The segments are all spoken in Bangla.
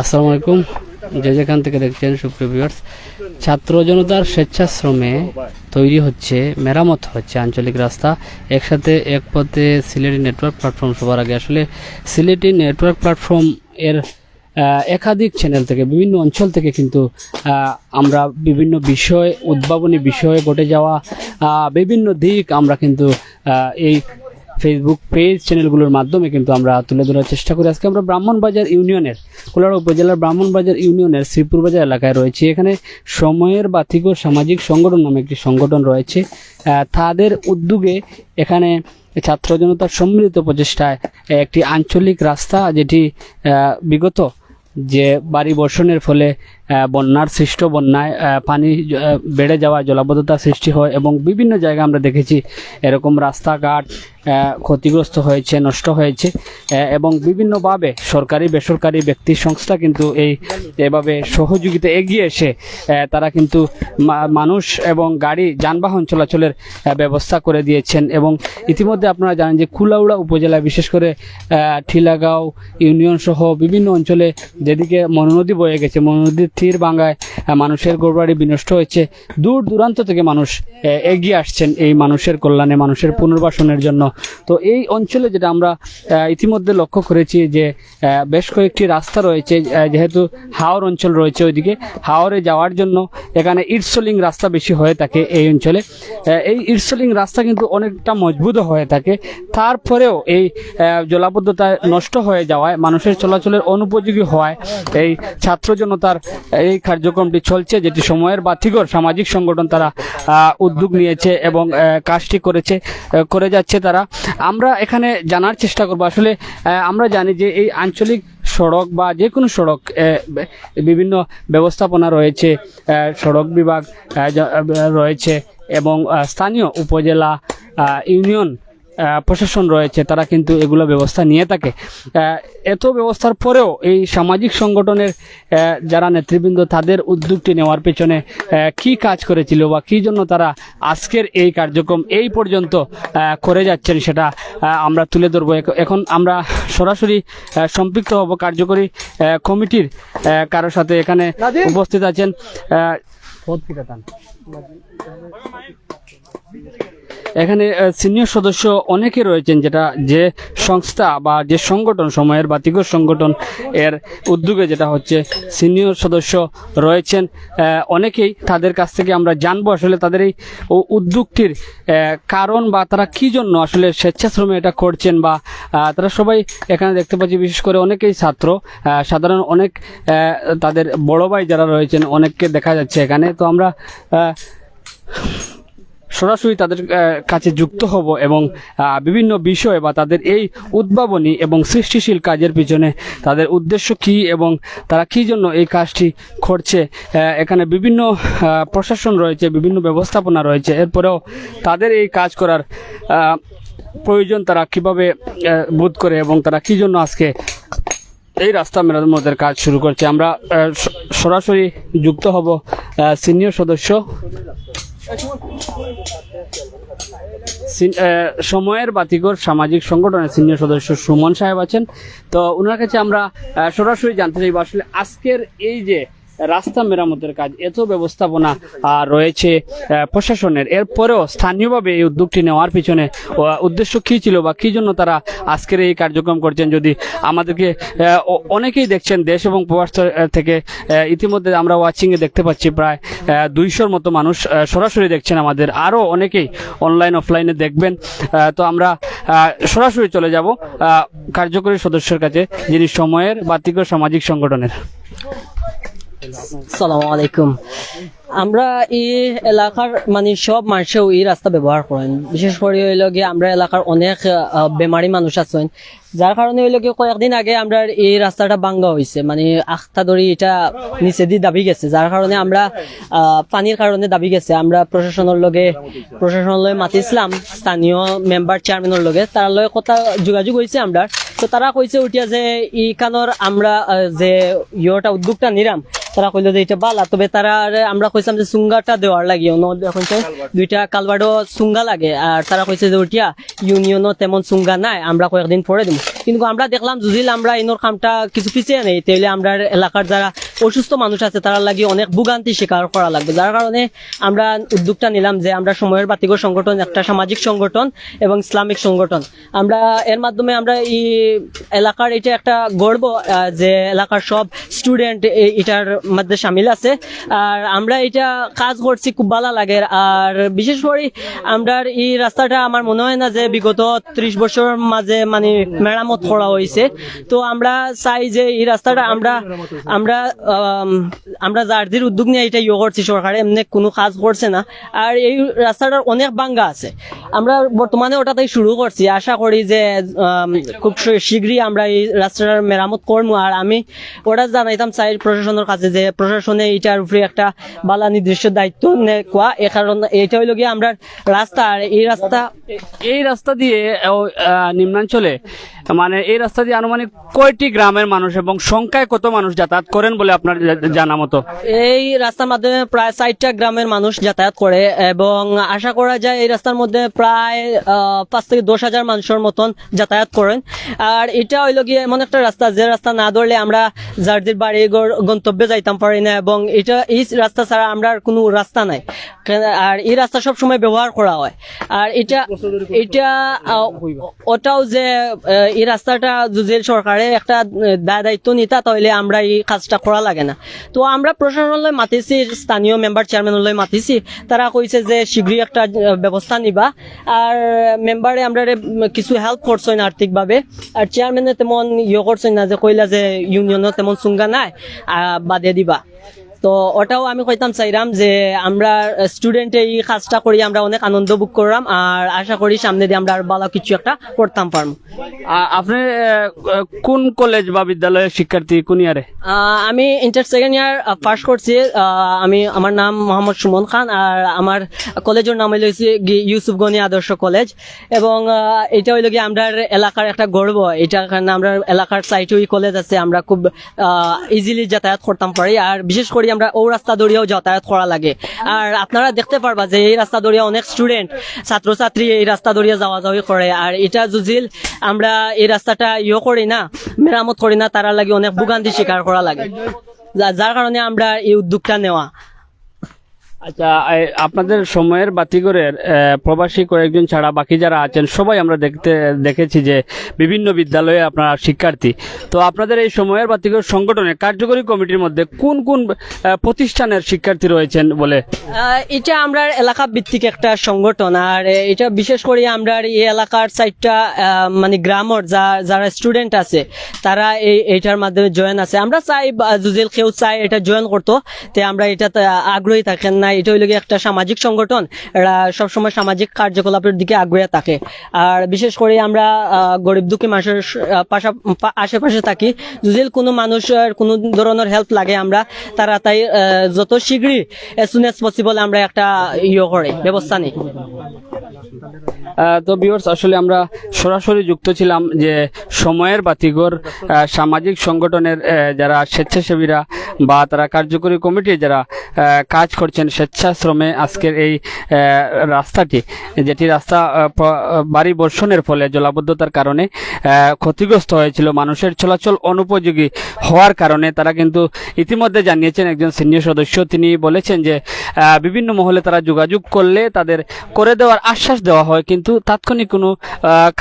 আসসালামু আলাইকুম। যে যেখান থেকে দেখছেন, সুপ্রিয় ভিউয়ার্স ছাত্র জনতার স্বেচ্ছাশ্রমে তৈরি হচ্ছে, মেরামত হচ্ছে আঞ্চলিক রাস্তা। একসাথে এক পথে সিলেটি নেটওয়ার্ক প্ল্যাটফর্ম সবার আগে। আসলে সিলেটি নেটওয়ার্ক প্ল্যাটফর্ম এর একাধিক চ্যানেল থেকে, বিভিন্ন অঞ্চল থেকে কিন্তু আমরা বিভিন্ন বিষয়, উদ্ভাবনী বিষয়ে ঘটে যাওয়া বিভিন্ন দিক আমরা কিন্তু এই ফেসবুক পেজ চ্যানেলগুলোর মাধ্যমে কিন্তু আমরা তুলে ধরার চেষ্টা করি। আজকে আমরা ব্রাহ্মণবাজার ইউনিয়নের, কোলার উপজেলার ব্রাহ্মণবাজার ইউনিয়নের শ্রীপুর বাজার এলাকায় রয়েছে। এখানে সময়ের বাতিক ও সামাজিক সংগঠন নামে একটি সংগঠন রয়েছে। তাদের উদ্যোগে এখানে ছাত্র জনতার সম্মিলিত প্রচেষ্টায় একটি আঞ্চলিক রাস্তা যেটি বিগত যে বাড়ি বর্ষণের ফলে বন্যার সৃষ্ট বন্যায় পানি বেড়ে যাওয়া, জলাবদ্ধতা সৃষ্টি হয় এবং বিভিন্ন জায়গায় আমরা দেখেছি এরকম রাস্তাঘাট ক্ষতিগ্রস্ত হয়েছে, নষ্ট হয়েছে এবং বিভিন্নভাবে সরকারি, বেসরকারি ব্যক্তি সংস্থা কিন্তু এই, এভাবে সহযোগিতা এগিয়ে এসে তারা কিন্তু মানুষ এবং গাড়ি, যানবাহন চলাচলের ব্যবস্থা করে দিয়েছেন এবং ইতিমধ্যে আপনারা জানেন যে কুলাউড়া উপজেলা বিশেষ করে ঠিলাগাঁও ইউনিয়ন সহ বিভিন্ন অঞ্চলে যেদিকে মনোনদী বয়ে গেছে, মনোনদীর ভাঙায় আহ, মানুষের গড়বাড়ি বিনষ্ট হয়েছে। দূর দূরান্ত থেকে মানুষ এগিয়ে আসছেন এই মানুষের কল্যাণে মানুষের পুনর্বাসনের জন্য। তো এই অঞ্চলে যেটা আমরা ইতিমধ্যে লক্ষ্য করেছি যে বেশ কয়েকটি রাস্তা রয়েছে যেহেতু হাওর অঞ্চল রয়েছে ওইদিকে। হাওরে যাওয়ার জন্য এখানে ইটসলিং রাস্তা বেশি হয়ে থাকে এই অঞ্চলে। এই ইটসলিং রাস্তা কিন্তু অনেকটা মজবুত হয়ে থাকে। তারপরেও এই আহ, জলাবদ্ধতায় নষ্ট হয়ে যাওয়ায় মানুষের চলাচলের অনুপযোগী হওয়ায় এই ছাত্র জনতার এই কার্যক্রমটি চলছে, যেটি সময়ের বাতিঘর। সামাজিক সংগঠন তারা উদ্যোগ নিয়েছে এবং কাজটি করেছে করে যাচ্ছে তারা। আমরা এখানে জানার চেষ্টা করব। আসলে আমরা জানি যে এই আঞ্চলিক সড়ক বা যে কোনো সড়ক বিভিন্ন ব্যবস্থাপনা রয়েছে সড়ক বিভাগ রয়েছে এবং স্থানীয় উপজেলা ইউনিয়ন প্রশাসন রয়েছে তারা কিন্তু এগুলো ব্যবস্থা নিয়ে থাকে। এত ব্যবস্থার পরেও এই সামাজিক সংগঠনের যারা নেতৃবৃন্দ তাদের উদ্যোগটি নেওয়ার পেছনে কি কাজ করেছিল বা কি জন্য তারা আজকের এই কার্যক্রম এই পর্যন্ত করে যাচ্ছেন সেটা আমরা তুলে ধরবো। এখন আমরা সরাসরি সম্পৃক্ত হব কার্যকরী কমিটির কারোর সাথে এখানে উপস্থিত আছেন আহ, এখানে সিনিয়র সদস্য অনেকে রয়েছেন যেটা যে সংস্থা বা যে সংগঠন, সময়ের বা বাতিঘর সংগঠন এর উদ্যোগে যেটা হচ্ছে সিনিয়র সদস্য রয়েছেন। অনেকেই তাদের কাছ থেকে আমরা জানব আসলে তাদের এই উদ্যোগটির কারণ বা তারা কি জন্য আসলে স্বেচ্ছাশ্রমে এটা করছেন বা তারা সবাই এখানে দেখতে পাচ্ছি, বিশেষ করে অনেকেই ছাত্র। সাধারণ অনেক তাদের বড় ভাই যারা রয়েছেন, অনেককে দেখা যাচ্ছে এখানে। তো আমরা সরাসরি তাদের কাছে যুক্ত হব এবং বিভিন্ন বিষয় বা তাদের এই উদ্ভাবনী এবং সৃষ্টিশীল কাজের পিছনে তাদের উদ্দেশ্য কি এবং তারা কি জন্য এই কাজটি করছে? এখানে বিভিন্ন প্রশাসন রয়েছে, বিভিন্ন ব্যবস্থাপনা রয়েছে। এরপরেও তাদের এই কাজ করার প্রয়োজন তারা কীভাবে বোধ করে এবং তারা কি জন্য আজকে এই রাস্তা মেরামতের কাজ শুরু করছে? আমরা সরাসরি যুক্ত হব সিনিয়র সদস্য সময়ের বাতিঘর সামাজিক সংগঠনের সিনিয়র সদস্য সুমন সাহেব আছেন। তো ওনার কাছে আমরা সরাসরি জানতে চাইব আসলে আজকের এই যে রাস্তা মেরামতের কাজ, এত ব্যবস্থাপনা রয়েছে প্রশাসনের। এরপরেও স্থানীয়ভাবে এই উদ্যোগটি নেওয়ার পিছনে উদ্দেশ্য কী ছিল বা কী জন্য তারা আজকের এই কার্যক্রম করছেন? যদি আমাদেরকে অনেকেই দেখছেন, দেশ এবং প্রবাস থেকে ইতিমধ্যে আমরা ওয়াচিংয়ে দেখতে পাচ্ছি প্রায় দুইশোর মতো মানুষ সরাসরি দেখছেন আমাদের। আরও অনেকেই অনলাইন অফলাইনে দেখবেন। তো আমরা সরাসরি চলে যাব কার্যকরী সদস্যের কাছে, যিনি সময়ের বাতিক সামাজিক সংগঠনের। সালাম আমরা এই এলাকার মানে সব মানুষেও এই রাস্তা ব্যবহার করেন। বিশেষ করে হইল গিয়ে আমরা এলাকার অনেক বেমারি মানুষ আছেন। যার কারণে হইল গিয়ে কয়েকদিন আগে আমরা এই রাস্তাটা ভাঙ্গা হয়েছে মানে আখটা ধরি এটা নিচে দিয়ে দাবি গেছে। যার কারণে আমরা পানির কারণে দাবি গেছে। আমরা প্রশাসনের লগে প্রশাসনের মাতিছিলাম। স্থানীয় মেম্বার চেয়ারম্যানের লগে। তার লগে কথা, যোগাযোগ হয়েছে আমরা তো তারা কইছে উঠিয়া যে ই কানর আমরা যে, ইয়টা উদ্যোগটা নিলাম। তারা কইলো যে এটা বালা। তবে তারা আর আমরা কইছিলাম যে সুঙ্গাটা দেওয়ার লাগে এখন দুইটা কালবাডো সুঙ্গা লাগে। আর তারা কইছে যে ওটিয়া ইউনিয়নও তেমন সুঙ্গা নাই আমরা কয়েকদিন পরে দিব কিন্তু আমরা দেখলাম যদি আমরা ইনোর কামটা কিছু পিছিয়ে নেই তাহলে আমরা এলাকার যারা অসুস্থ মানুষ আছে তারা লাগি অনেক ভোগান্তি স্বীকার করা লাগবে। যার কারণে আমরা উদ্যোগটা নিলাম যে আমরা সময়ের বাতিক সংগঠন একটা সামাজিক সংগঠন এবং ইসলামিক সংগঠন। আমরা এর মাধ্যমে আমরা এই এলাকার এটা একটা গর্ব যে এলাকার সব স্টুডেন্ট এটার মধ্যে সামিল আছে। আর আমরা এটা কাজ করছি খুব ভালো লাগে। আর বিশেষ করে আমরা এই রাস্তাটা আমার মনে হয় না যে বিগত ত্রিশ বছর মাঝে মানে মেরামত করা হয়েছে। তো আমরা চাই যে এই রাস্তাটা আমরা আমরা আম, আমরা জার্জির উদ্যোগ নিয়ে এটা ইয়ে করছি সরকারে এমনি কোনো কাজ করছে না। আর এই রাস্তাটার অনেক বাঙ্গা আছে। আমরা বর্তমানে ওটাতেই শুরু করছি। আশা করি যে খুব শীঘ্রই আমরা এই রাস্তাটার মেরামত করব আর আমি ওটা জানাইতাম চাই প্রশাসনের কাছে যে, প্রশাসনে এটার উপরে একটা বালা নির্দিষ্ট দায়িত্ব নেওয়া এ কারণ এটা হইল গিয়ে আমরা রাস্তা আর এই রাস্তা এই রাস্তা দিয়ে নিম্নাঞ্চলে মানে এই রাস্তা দিয়ে আনুমানিক কয়টি গ্রামের মানুষ এবং সংখ্যায় কত মানুষ যাতায়াত করেন বলে আপনার জানা মতো? এই রাস্তার মাধ্যমে প্রায় ষাটটা গ্রামের মানুষ যাতায়াত করে এবং আশা করা যায় এই রাস্তার মধ্যে প্রায় পাঁচ থেকে দশ হাজার মানুষের মতন যাতায়াত করেন। আর এটা হইল গিয়ে এমন একটা রাস্তা, যে রাস্তা না ধরলে আমরা যার যে বাড়ি গন্তব্যে যাইতাম পারি না এবং এটা, এই রাস্তা ছাড়া আমরা কোনো রাস্তা নাই। আর এই রাস্তা সব সময় ব্যবহার করা হয়। আর এটা এটা ওটাও যে এই রাস্তাটা যদি সরকারে একটা দায় দায়িত্ব নিতা, তাহলে আমরা এই কাজটা করা লাগে না। তো আমরা প্রশাসনলৈ মাতিছি, স্থানীয় মেম্বার চেয়ারম্যানলৈ মাতিছি। তারা কইছে যে, শীঘ্রই একটা ব্যবস্থা নিবা। আর মেম্বারে আমরা কিছু হেল্প করছেন আর্থিকভাবে। আর চেয়ারম্যানে তেমন ইয়ে করছেন না যে, কইলা যে ইউনিয়নত তেমন সুঙ্গা নাই বাদে দিবা। তো ওটাও আমি কইতাম চাইরাম যে আমরা স্টুডেন্ট এই কাজটা করি আমরা অনেক আনন্দ ভোগ করলাম আর আশা করি সামনে দিয়ে আমরা আর ভালো কিছু একটা করতাম পারব। আ- আপনি কোন কলেজ বা বিদ্যালয়ের শিক্ষার্থী কোন ইয়ারে আমি ইন্টার সেকেন্ড ইয়ার পাস করছি আমি আমার নাম মোহাম্মদ সুমন খান আর আমার কলেজের নাম হইল ইউসুফ গনি আদর্শ কলেজ এবং এটা হইল গিয়ে আমরা এলাকার একটা গর্ব এটা কারণে আমরা এলাকার সাইটে কলেজ আছে আমরা খুব ইজিলি যাতায়াত করতাম পারি আর বিশেষ করে আমরা ও রাস্তা দরিয়াও যাতায়াত করা লাগে। আর আপনারা দেখতে পারবা যে এই রাস্তা দরিয়া অনেক স্টুডেন্ট ছাত্রছাত্রী এই রাস্তা দরিয়া যাওয়া যাওয়ি করে। আর এটা জুজিল আমরা এই রাস্তাটা ইয়ে করি না, মেরামত করি না তারা লাগে অনেক ভোগান্তি শিকার করা লাগে। যার কারণে আমরা এই উদ্যোগটা নেওয়া। আচ্ছা আপনাদের সময়ের বাতিগরের আহ, প্রবাসী কয়েকজন ছাড়া বাকি যারা আছেন সবাই আমরা দেখতে দেখেছি যে বিভিন্ন বিদ্যালয়ে আপনারা শিক্ষার্থী। তো আপনাদের এই সময়ের বাতিগর সংগঠনে কার্যকরী কমিটির মধ্যে কোন কোন প্রতিষ্ঠানের শিক্ষার্থী রয়েছেন বলে? এটা আমরা এলাকা ভিত্তিক একটা সংগঠন আর এটা বিশেষ করে আমরা এই এলাকার সাইডটা মানে গ্রামর যা যারা স্টুডেন্ট আছে তারা এই এইটার মাধ্যমে জয়েন আছে। আমরা চাই যদি কেউ চাই এটা জয়েন করতো তে আমরা এটা আগ্রহী থাকেন না এটা হইলে একটা সামাজিক সংগঠন। এরা সবসময় সামাজিক কার্যকলাপের দিকে আগ্রহী থাকে। আর বিশেষ করে আমরা গরিব দুঃখী মানুষের পাশা আশেপাশে থাকি। যদি কোনো মানুষের কোনো ধরনের হেল্প লাগে আমরা, তারা তাই যত শীঘ্রই এস সুন এস পসিবল আমরা একটা ইয়ে করে, ব্যবস্থা নিই। তো বিয়র্স আসলে আমরা সরাসরি যুক্ত ছিলাম যে সময়ের বাতিগর সামাজিক সংগঠনের যারা স্বেচ্ছাসেবীরা বা তারা কার্যকরী কমিটির যারা কাজ করছেন স্বেচ্ছাশ্রমে আজকের এই রাস্তাটি, যেটি রাস্তা বাড়ি বর্ষণের ফলে জলাবদ্ধতার কারণে ক্ষতিগ্রস্ত হয়েছিল। মানুষের চলাচল অনুপযোগী হওয়ার কারণে তারা কিন্তু ইতিমধ্যে জানিয়েছেন একজন সিনিয়র সদস্য। তিনি বলেছেন যে বিভিন্ন মহলে তারা যোগাযোগ করলে তাদের করে দেওয়ার আশ্বাস দেওয়া হয়, কিন্তু তাৎক্ষণিক কোনো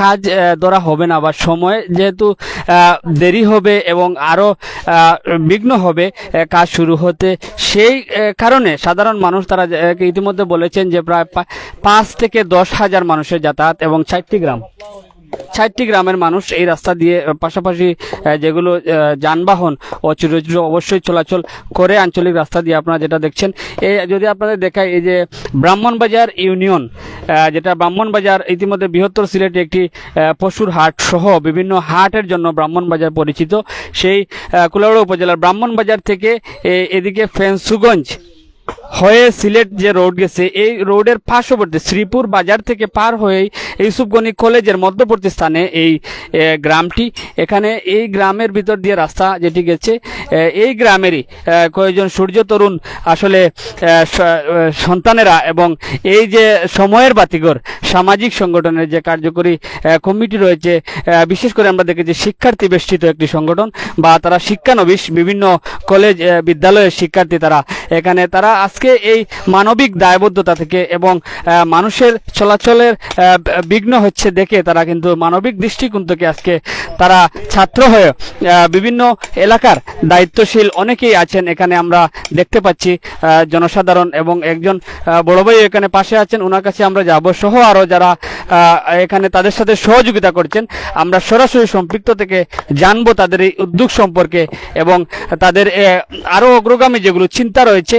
কাজ ধরা হবে না বা সময় যেহেতু দেরি হবে এবং আরও বিঘ্ন হবে কাজ শুরু হতে সেই কারণে সাধারণ মানুষ তারা ইতিমধ্যে বলেছেন যে প্রায় পাঁচ থেকে দশ হাজার মানুষের যাতায়াত এবং চারটি গ্রাম। ষাটটি গ্রামের মানুষ এই রাস্তা দিয়ে পাশাপাশি যেগুলো যানবাহন ও অবশ্যই চলাচল করে আঞ্চলিক রাস্তা দিয়ে আপনারা যেটা দেখছেন। এই যদি আপনাদের দেখায় এই যে ব্রাহ্মণবাজার ইউনিয়ন যেটা ব্রাহ্মণবাজার ইতিমধ্যে বৃহত্তর সিলেটে একটি পশুর হাট সহ বিভিন্ন হাটের জন্য ব্রাহ্মণবাজার পরিচিত। সেই কুলাউড়া উপজেলার ব্রাহ্মণবাজার থেকে এদিকে ফেন্সুগঞ্জ হয়ে সিলেট যে রোড গেছে, এই রোডের পার্শ্ববর্তী শ্রীপুর বাজার থেকে পার হয়েই ইউসুফগঞ্জ কলেজের মধ্যবর্তী স্থানে এই গ্রামটি। এখানে এই গ্রামের ভিতর দিয়ে রাস্তা যেটি গেছে এই গ্রামেরই কয়েকজন সূর্য তরুণ আসলে সন্তানেরা এবং এই যে সময়ের বাতিঘর, সামাজিক সংগঠনের যে কার্যকরী কমিটি রয়েছে বিশেষ করে আমরা দেখেছি শিক্ষার্থী বেষ্টিত একটি সংগঠন বা তারা শিক্ষানবিশ বিভিন্ন কলেজ বিদ্যালয়ের শিক্ষার্থী তারা। এখানে তারা আজকে এই মানবিক দায়বদ্ধতা থেকে এবং মানুষের চলাচলের বিঘ্ন হচ্ছে দেখে তারা কিন্তু মানবিক দৃষ্টিকোণ থেকে আজকে তারা ছাত্র হয়ে বিভিন্ন এলাকার দায়িত্বশীল অনেকেই আছেন। এখানে আমরা দেখতে পাচ্ছি জনসাধারণ এবং একজন বড় ভাই এখানে পাশে আছেন। ওনার কাছে আমরা যাব। সহ আরও যারা এখানে তাদের সাথে সহযোগিতা করছেন, আমরা সরাসরি সম্পৃক্ত থেকে জানব তাদের এই উদ্যোগ সম্পর্কে এবং তাদের আরও অগ্রগামী যেগুলো চিন্তা রয়েছে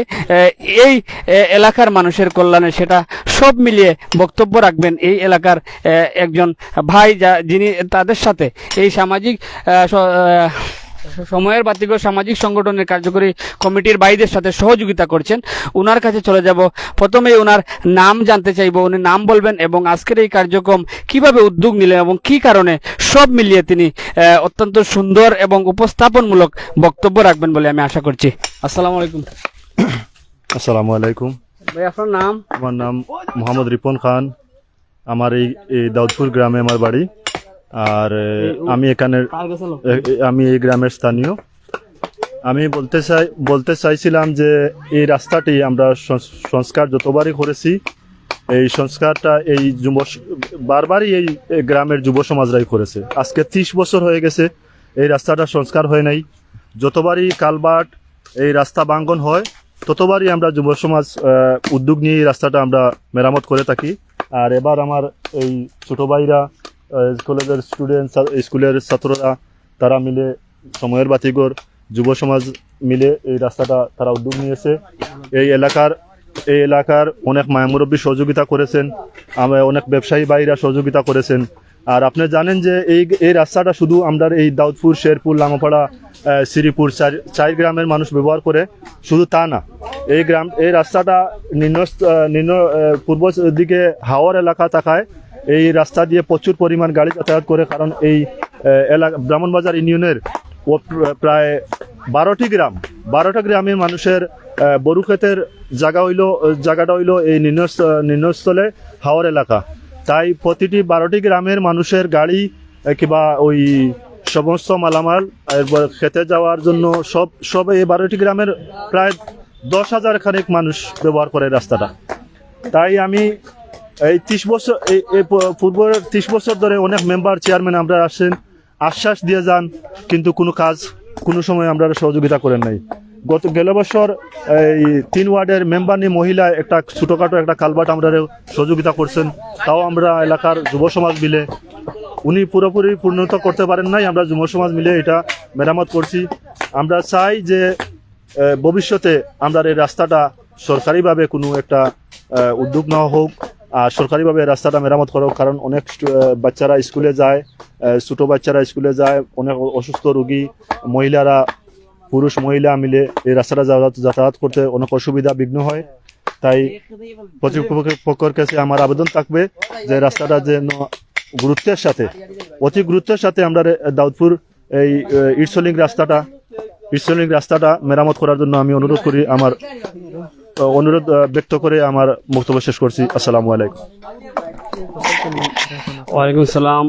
এই এলাকার মানুষের কল্যাণে সেটা সব মিলিয়ে বক্তব্য রাখবেন এই এলাকার একজন ভাই যা, যিনি তাদের সাথে এই সামাজিক সময়ের বাতিক সামাজিক সংগঠনের কার্যকরী কমিটির ভাইদের সাথে সহযোগিতা করছেন। উনার কাছে চলে যাব। প্রথমে উনার নাম জানতে চাইব। উনি নাম বলবেন এবং আজকের এই কার্যক্রম কীভাবে উদ্যোগ নিলেন এবং কি কারণে সব মিলিয়ে তিনি অত্যন্ত সুন্দর এবং উপস্থাপনমূলক বক্তব্য রাখবেন বলে আমি আশা করছি। আসসালামু আলাইকুম। আসসালামু আলাইকুম। ভাই আপনার নাম? আমার নাম মোহাম্মদ রিপন খান। আমার এই এই দাউদপুর গ্রামে আমার বাড়ি। আর আমি এখানে আমি এই গ্রামের স্থানীয়। আমি বলতে চাই বলতে চাইছিলাম যে এই রাস্তাটি আমরা সংস- সংস্কার যতবারই করেছি এই সংস্কারটা এই যুব বারবারই এই এই গ্রামের যুব সমাজরাই করেছে। আজকে ত্রিশ বছর হয়ে গেছে এই রাস্তাটা সংস্কার হয় নাই। যতবারই কালবাট এই রাস্তা বাঙ্গন হয় ততবারই আমরা যুব সমাজ উদ্যোগ নিয়ে রাস্তাটা আমরা মেরামত করে থাকি। আর এবার আমার এই ছোটো ভাইরা কলেজের স্টুডেন্ট স্কুলের ছাত্ররা, তারা মিলে সময়ের বাতিগর যুব সমাজ মিলে এই রাস্তাটা তারা উদ্যোগ নিয়েছে। এই এলাকার এই এলাকার অনেক মায়ামুরব্বী সহযোগিতা করেছেন। আমরা অনেক ব্যবসায়ী ভাইরা সহযোগিতা করেছেন। আর আপনি জানেন যে এই এই রাস্তাটা শুধু আমরা এই দাউদপুর শেরপুর লামাপাড়া শ্রীপুর চার চার গ্রামের মানুষ ব্যবহার করে শুধু তা না। এই গ্রাম এই রাস্তাটা নিম্ন নিম্ন পূর্ব দিকে হাওয়ার এলাকা থাকায় এই রাস্তা দিয়ে প্রচুর পরিমাণ গাড়ি যাতায়াত করে কারণ এই এলাকা ব্রাহ্মণবাজার ইউনিয়নের ও প্রায় বারোটি গ্রাম বারোটা গ্রামের মানুষের আহ, ক্ষেতের জায়গা হইল জায়গাটা হইল এই নিম্ন নিম্নস্থলে হাওর এলাকা। তাই প্রতিটি বারোটি গ্রামের মানুষের গাড়ি কিংবা ওই সমস্ত মালামাল, এরপর খেতে যাওয়ার জন্য সব সব এই বারোটি গ্রামের প্রায় দশ হাজার খানিক মানুষ ব্যবহার করে রাস্তাটা। তাই আমি এই ত্রিশ বছর, এই পূর্বের ত্রিশ বছর ধরে অনেক মেম্বার চেয়ারম্যান আমরা আসেন, আশ্বাস দিয়ে যান, কিন্তু কোনো কাজ কোনো সময় আমরা সহযোগিতা করেন নাই। গত গেল বছর এই তিন ওয়ার্ডের মেম্বার নিয়ে মহিলা একটা ছোটোখাটো একটা কালবাট আমরা সহযোগিতা করছেন। তাও আমরা এলাকার যুব সমাজ মিলে। উনি পুরোপুরি পূর্ণত করতে পারেন নাই, আমরা যুব সমাজ মিলে এটা মেরামত করছি। আমরা চাই যে ভবিষ্যতে আমরা এই রাস্তাটা সরকারিভাবে কোনো একটা উদ্যোগ নেওয়া হোক, আর সরকারিভাবে রাস্তাটা মেরামত করা কারণ অনেক বাচ্চারা স্কুলে যায় ছোটো বাচ্চারা স্কুলে যায়, অনেক অসুস্থ রোগী মহিলারা পুরুষ মহিলা মিলে এই রাস্তাটা যাতায়াত করতে অনেক অসুবিধা বিঘ্ন হয়। তাই কর্তৃপক্ষের পক্ষের কাছে আমার আবেদন থাকবে যে রাস্তাটা যেন গুরুত্বের সাথে, অতি গুরুত্বের সাথে আমরা দাউদপুর এই ইটসলিং রাস্তাটা ইটসলিং রাস্তাটা মেরামত করার জন্য আমি অনুরোধ করি, আমার অনুরোধ ব্যক্ত করে আমার বক্তব্য শেষ করছি। আসসালামু আলাইকুম। ওয়ালাইকুম সালাম।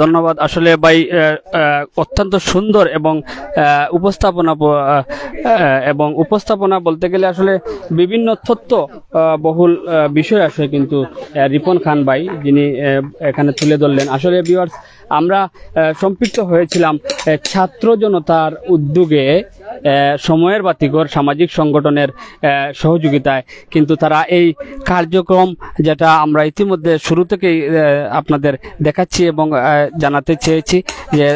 ধন্যবাদ। আসলে ভাই অত্যন্ত সুন্দর এবং উপস্থাপনা এবং উপস্থাপনা বলতে গেলে আসলে বিভিন্ন তথ্য বহুল বিষয় আসে কিন্তু রিপন খান ভাই, যিনি এখানে তুলে ধরলেন। আসলে ভিউয়ার্স আমরা সম্পৃক্ত হয়েছিলাম ছাত্র জনতার উদ্যোগে সময়ের বাতিকর সামাজিক সংগঠনের সহযোগিতায়। কিন্তু তারা এই কার্যক্রম যেটা আমরা ইতিমধ্যে শুরু থেকেই আপনাদের দেখাচ্ছি এবং জানাতে চেয়েছি যে,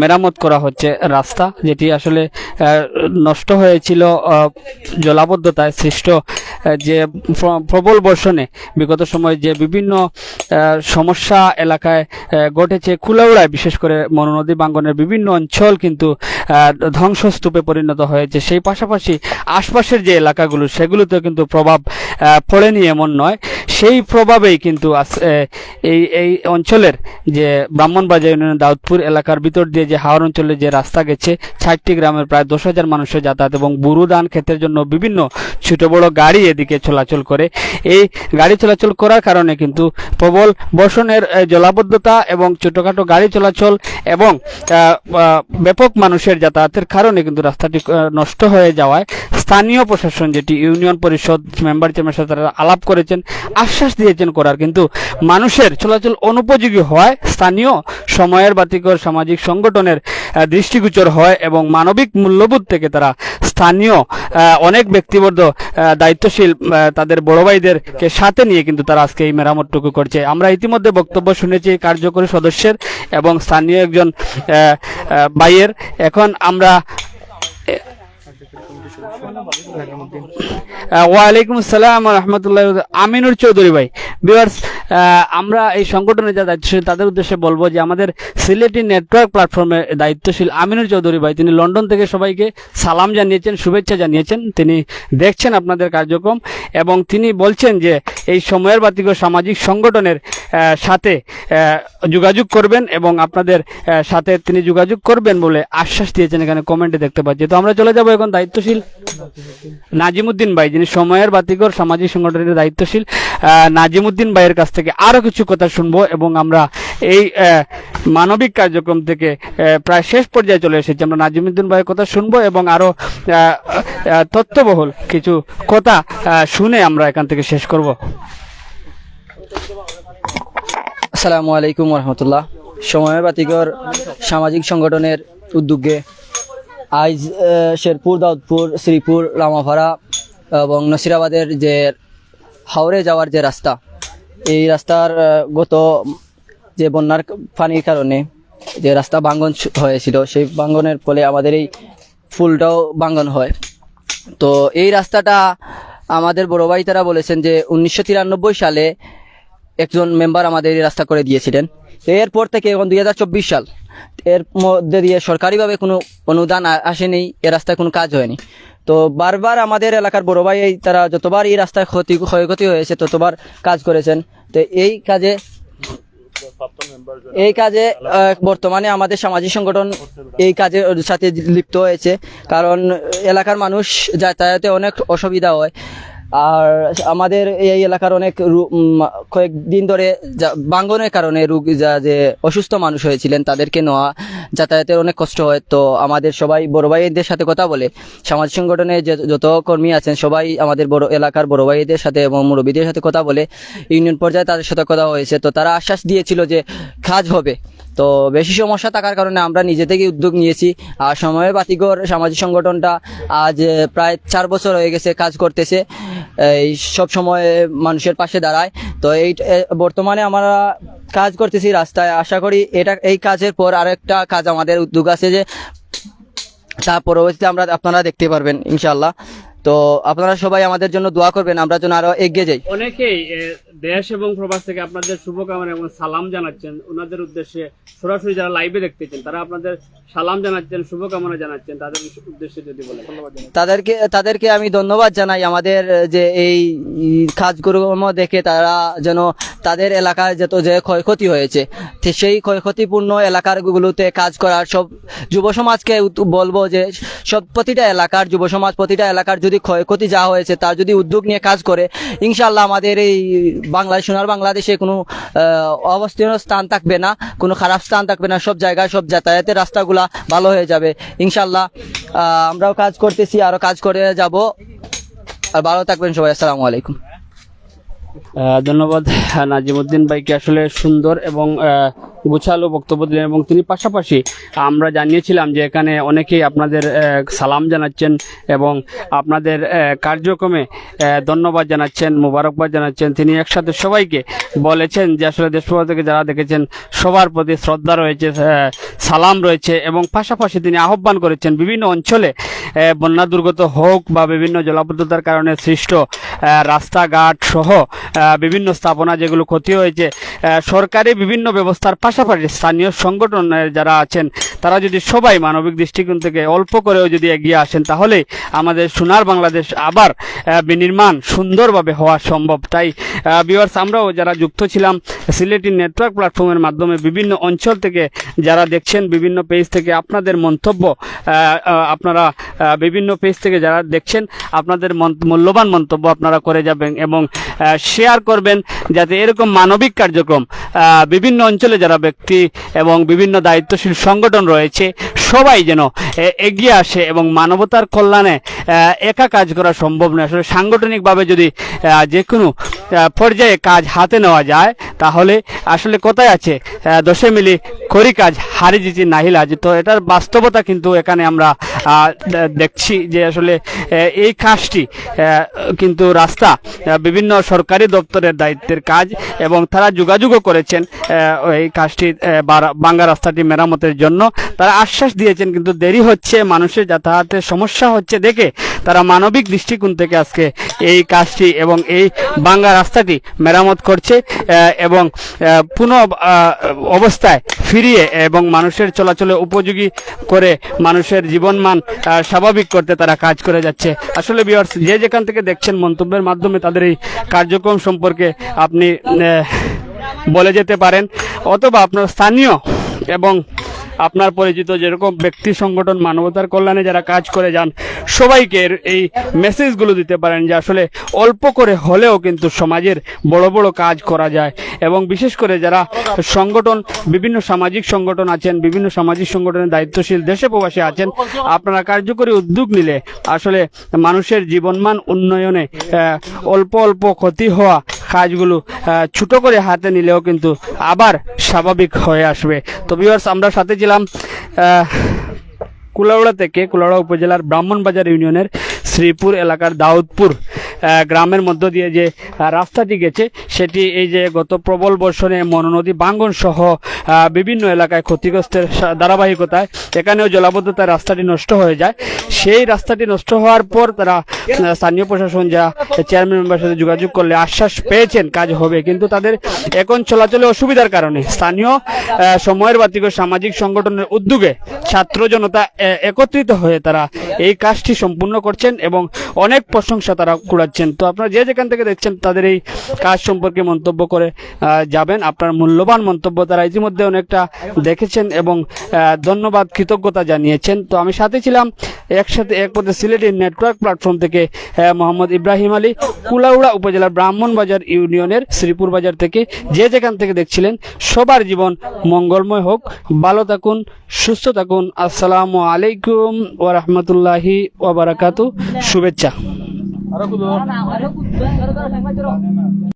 মেরামত করা হচ্ছে রাস্তা যেটি আসলে নষ্ট হয়েছিল জলাবদ্ধতায় সৃষ্ট যে প্রবল বর্ষণে বিগত সময়ে যে বিভিন্ন সমস্যা এলাকায় ঘটেছে কুলাউড়ায় বিশেষ করে মনোনদী বাঙ্গনের বিভিন্ন অঞ্চল কিন্তু ধ্বংসস্তূপে পরিণত হয়েছে। সেই পাশাপাশি আশপাশের যে এলাকাগুলো সেগুলোতেও কিন্তু প্রভাব পড়েনি এমন নয়। সেই প্রভাবেই কিন্তু এই এই অঞ্চলের যে ব্রাহ্মণবাজার ইউনিয়নের দাউদপুর এলাকার ভিতর দিয়ে যে হাওড় অঞ্চলে যে রাস্তা গেছে, ষাটটি গ্রামের প্রায় দশ হাজার মানুষের যাতায়াত এবং বুরু ধান ক্ষেতের জন্য বিভিন্ন ছোট বড় গাড়ি এদিকে চলাচল করে। এই গাড়ি চলাচল করার কারণে কিন্তু প্রবল বর্ষণের জলাবদ্ধতা এবং ছোটোখাটো গাড়ি চলাচল এবং ব্যাপক মানুষের যাতায়াতের কারণে কিন্তু রাস্তাটি নষ্ট হয়ে যাওয়ায় স্থানীয় প্রশাসন যেটি ইউনিয়ন পরিষদ মেম্বার চেয়ারম্যানের সাথে তারা আলাপ করেছেন, আশ্বাস দিয়েছেন করার। কিন্তু মানুষের চলাচল অনুপযোগী হওয়ায়, স্থানীয় সময়ের বাতিকর সামাজিক সংগঠনের দৃষ্টিগোচর হয় এবং মানবিক মূল্যবোধ থেকে তারা স্থানীয় অনেক ব্যক্তিবর্গ দায়িত্বশীল তাদের বড় ভাইদেরকে সাথে নিয়ে কিন্তু তারা আজকে এই মেরামতটুকু করছে। আমরা ইতিমধ্যে বক্তব্য শুনেছি কার্যকরী সদস্যের এবং স্থানীয় একজন ভাইয়ের। এখন আমরা ওয়ালাইকুম আসসালাম রহমতুল্লাহ আমিনুর চৌধুরী ভাই। বিভার্স আমরা এই সংগঠনের যা দায়িত্বশীল, তাদের উদ্দেশ্যে বলব যে আমাদের সিলেটি নেটওয়ার্ক প্ল্যাটফর্মের দায়িত্বশীল আমিনুর চৌধুরী ভাই, তিনি লন্ডন থেকে সবাইকে সালাম জানিয়েছেন, শুভেচ্ছা জানিয়েছেন। তিনি দেখছেন আপনাদের কার্যক্রম এবং তিনি বলছেন যে এই সময়ের বাতিক সামাজিক সংগঠনের সাথে যোগাযোগ করবেন এবং আপনাদের সাথে তিনি যোগাযোগ করবেন বলে আশ্বাস দিয়েছেন এখানে কমেন্টে দেখতে পাচ্ছি। তো আমরা চলে যাব এখন দায়িত্বশীল নাজিমুদ্দিন ভাই যিনি সময়ের বাতিকর সামাজিক সংগঠনের দায়িত্বশীল নাজিমুদ্দিন ভাইয়ের কাছ থেকে আরও কিছু কথা শুনব এবং আমরা এই মানবিক কার্যক্রম থেকে প্রায় শেষ পর্যায়ে চলে এসেছি। আমরা নাজিমুদ্দিন ভাইয়ের কথা শুনব এবং আরও আহ, আহ, তথ্যবহুল কিছু কথা শুনে আমরা এখান থেকে শেষ করব। আসসালামু আলাইকুম রহমতুল্লাহ। সময়ের বাতিকর সামাজিক সংগঠনের উদ্যোগে আজ শেরপুর, দাউদপুর, শ্রীপুর, রামাভাড়া এবং নসিরাবাদের যে হাওড়ে যাওয়ার যে রাস্তা, এই রাস্তার গত যে বন্যার পানির কারণে যে রাস্তা ভাঙ্গন হয়েছিল, সেই ভাঙ্গনের ফলে আমাদের এই ফুলটাও ভাঙ্গন হয়। তো এই রাস্তাটা আমাদের বড় ভাই তারা বলেছেন যে উনিশশো তিরানব্বই সালে একজন মেম্বার আমাদের এই রাস্তা করে দিয়েছিলেন। এরপর থেকে এখন দুই হাজার চব্বিশ সাল, এর মধ্যে দিয়ে সরকারিভাবে কোনো অনুদান আসেনি, এ রাস্তায় কোনো কাজ হয়নি। তো বারবার আমাদের এলাকার বড় ভাই এই তারা যতবার এই রাস্তায় ক্ষতি, ক্ষয়ক্ষতি হয়েছে, ততবার কাজ করেছেন। তো এই কাজে এই কাজে বর্তমানে আমাদের সামাজিক সংগঠন এই কাজের সাথে লিপ্ত হয়েছে। কারণ এলাকার মানুষ যাতায়াতে অনেক অসুবিধা হয়। আর আমাদের এই এলাকার অনেক কয়েকদিন ধরে ভাঙ্গনের কারণে রোগী যা যে অসুস্থ মানুষ হয়েছিলেন, তাদেরকে নেওয়া যাতায়াতের অনেক কষ্ট হয়। তো আমাদের সবাই বড় ভাইদের সাথে কথা বলে, সমাজ সংগঠনে যত কর্মী আছেন, সবাই আমাদের বড় এলাকার বড় ভাইদের সাথে এবং মুরব্বীদের সাথে কথা বলে, ইউনিয়ন পর্যায়ে তাদের সাথে কথা হয়েছে। তো তারা আশ্বাস দিয়েছিল যে কাজ হবে। তো বেশি সমস্যা থাকার কারণে আমরা নিজে থেকে উদ্যোগ নিয়েছি। আর সময় বাতিগর সামাজিক সংগঠনটা আজ প্রায় চার বছর হয়ে গেছে কাজ করতেছে। এই সব সময় মানুষের পাশে দাঁড়ায়। তো এই বর্তমানে আমরা কাজ করতেছি রাস্তায়। আশা করি এটা, এই কাজের পর আরেকটা কাজ আমাদের উদ্যোগ আছে যে, তা পরবর্তীতে আমরা আপনারা দেখতে পারবেন ইনশাল্লাহ তো আপনারা সবাই আমাদের জন্য দোয়া করবেন আমরা যেন আরও এগিয়ে যাই। অনেকেই দেশ এবং প্রবাস থেকে আপনাদের শুভকামনা এবং সালাম জানাচ্ছেন। ওনাদের উদ্দেশ্যে সরাসরি যারা লাইভে দেখতেছেন তারা আপনাদের সালাম জানাচ্ছেন শুভকামনা জানাচ্ছেন তাদের উদ্দেশ্যে যদি বলেন। তাদেরকে তাদেরকে আমি ধন্যবাদ জানাই আমাদের যে এই কাজকর্ম দেখে তারা যেন তাদের এলাকার যত যে ক্ষয়ক্ষতি হয়েছে সেই ক্ষয়ক্ষতিপূর্ণ এলাকারগুলোতে কাজ করার সব যুব সমাজকে বলব যে সব প্রতিটা এলাকার যুব সমাজ প্রতিটা এলাকার যদি ক্ষয়ক্ষতি যা হয়েছে তার যদি উদ্যোগ নিয়ে কাজ করে ইনশাল্লাহ আমাদের এই বাংলাদেশ সোনার বাংলাদেশে কোনো আহ, অবস্থানীয় স্থান থাকবে না কোনো খারাপ স্থান থাকবে না সব জায়গায় সব যাতায়াতের রাস্তাগুলা ভালো হয়ে যাবে। ইনশাল্লাহ আমরাও কাজ করতেছি আরও কাজ করে যাব। আর ভালো থাকবেন সবাই আসসালামু আলাইকুম। ধন্যবাদ নাজিমুদ্দিন ভাইকে আসলে সুন্দর এবং গোছালো বক্তব্য দিলেন এবং তিনি পাশাপাশি আমরা জানিয়েছিলাম যে এখানে অনেকেই আপনাদের সালাম জানাচ্ছেন এবং আপনাদের কার্যক্রমে ধন্যবাদ জানাচ্ছেন, মোবারকবাদ জানাচ্ছেন। তিনি একসাথে সবাইকে বলেছেন যে আসলে দেশপ্রভা থেকে যারা দেখেছেন, সবার প্রতি শ্রদ্ধা রয়েছে সালাম রয়েছে এবং পাশাপাশি তিনি আহ্বান করেছেন বিভিন্ন অঞ্চলে বন্যা দুর্গত হোক বা বিভিন্ন জলাবদ্ধতার কারণে সৃষ্ট রাস্তাঘাট সহ বিভিন্ন স্থাপনা যেগুলো ক্ষতি হয়েছে সরকারি বিভিন্ন ব্যবস্থার পাশাপাশি স্থানীয় সংগঠনের যারা আছেন, তারা যদি সবাই মানবিক দৃষ্টিকোণ থেকে অল্প করেও যদি এগিয়ে আসেন, তাহলে আমাদের সোনার বাংলাদেশ আবার বিনির্মাণ সুন্দরভাবে হওয়া সম্ভব। তাই বিওয়ার্স আমরাও যারা যুক্ত ছিলাম, সিলেটি নেটওয়ার্ক প্ল্যাটফর্মের মাধ্যমে বিভিন্ন অঞ্চল থেকে যারা দেখছেন, বিভিন্ন পেজ থেকে আপনাদের মন্তব্য আপনারা বিভিন্ন পেজ থেকে যারা দেখছেন, আপনাদের মূল্যবান মন্তব্য আপনারা করে যাবেন এবং শেয়ার করবেন যাতে এরকম মানবিক কার্যক্রম বিভিন্ন অঞ্চলে যারা ব্যক্তি এবং বিভিন্ন দায়িত্বশীল সংগঠন রয়েছে সবাই যেন এগিয়ে আসে এবং মানবতার কল্যাণে একা কাজ করা সম্ভব নয়। আসলে সাংগঠনিকভাবে যদি যে কোনো পর্যায়ে কাজ হাতে নেওয়া যায়, তাহলে আসলে কোথায় আছে? দশে মিলি করি কাজ হারি জিতি নাহিল আজ তো এটার বাস্তবতা কিন্তু এখানে আমরা দেখছি যে আসলে এই কাজটি কিন্তু রাস্তা বিভিন্ন সরকারি দপ্তরের দায়িত্বের কাজ এবং তারা যোগাযোগও করেছেন এই কাজটি বাঙ্গা রাস্তাটি মেরামতের জন্য। তারা আশ্বাস দিয়েছেন, কিন্তু দেরি হচ্ছে, মানুষের যাতায়াতের সমস্যা হচ্ছে দেখে তারা মানবিক দৃষ্টিকোণ থেকে আজকে এই কাজটি এবং এই বাঙ্গা রাস্তাটি মেরামত করছে এবং পুনঃ অবস্থায় ফিরিয়ে এবং মানুষের চলাচলে উপযোগী করে মানুষের জীবনমান স্বাভাবিক করতে তারা কাজ করে যাচ্ছে। আসলে বিয়ার্স যে যেখান থেকে দেখছেন মন্তব্যের মাধ্যমে তাদের এই কার্যক্রম সম্পর্কে আপনি বলে যেতে পারেন, অথবা আপনার স্থানীয় এবং আপনার পরিচিত যেরকম ব্যক্তি সংগঠন মানবতার কল্যাণে যারা কাজ করে যান, সবাইকে এই মেসেজগুলো দিতে পারেন যে আসলে অল্প করে হলেও কিন্তু সমাজের বড় বড় কাজ করা যায়। এবং বিশেষ করে যারা সংগঠন, বিভিন্ন সামাজিক সংগঠন আছেন, বিভিন্ন সামাজিক সংগঠনের দায়িত্বশীল দেশে প্রবাসী আছেন, আপনারা কার্যকরী উদ্যোগ নিলে আসলে মানুষের জীবনমান উন্নয়নে অল্প অল্প ক্ষতি হওয়া কাজগুলো ছোটো করে হাতে নিলেও কিন্তু আবার স্বাভাবিক হয়ে আসবে। তো ভিউয়ার্স আমরা সাথে ছিলাম কুলাউড়া থেকে কুলাউড়া উপজেলার ব্রাহ্মণবাজার ইউনিয়নের শ্রীপুর এলাকার দাউদপুর। গ্রামের মধ্য দিয়ে যে রাস্তাটি গেছে, সেটি এই যে গত প্রবল বর্ষণে মনোনদী বাঙ্গন সহ বিভিন্ন এলাকায় ক্ষতিগ্রস্তের ধারাবাহিকতায় এখানেও জলাবদ্ধতায় রাস্তাটি নষ্ট হয়ে যায়। সেই রাস্তাটি নষ্ট হওয়ার পর তারা স্থানীয় প্রশাসন যা চেয়ারম্যান মেম্বারের সাথে যোগাযোগ করলে আশ্বাস পেয়েছেন কাজ হবে, কিন্তু তাদের এখন চলাচলে অসুবিধার কারণে স্থানীয় সময়ের বাতিক সামাজিক সংগঠনের উদ্যোগে ছাত্র জনতা একত্রিত হয়ে তারা এই কাজটি সম্পূর্ণ করছেন এবং অনেক প্রশংসা তারা কুড়াচ্ছেন তো আপনারা যে যেখান থেকে দেখছেন তাদের এই কাজ সম্পর্কে মন্তব্য করে যাবেন। আপনার মূল্যবান মন্তব্য তারা ইতিমধ্যে অনেকটা দেখেছেন এবং ধন্যবাদ, কৃতজ্ঞতা জানিয়েছেন। তো আমি সাথে ছিলাম একসাথে এক পথে সিলেটের নেটওয়ার্ক প্ল্যাটফর্ম থেকে মোহাম্মদ ইব্রাহিম আলী, কুলাউড়া উপজেলার ব্রাহ্মণবাজার ইউনিয়নের শ্রীপুর বাজার থেকে। যে যেখান থেকে দেখছিলেন, সবার জীবন মঙ্গলময় হোক। ভালো থাকুন, সুস্থ থাকুন। আসসালামু আলাইকুম ওয়া রাহমাতুল্লাহি ওয়া বারাকাতু শুভেচ্ছা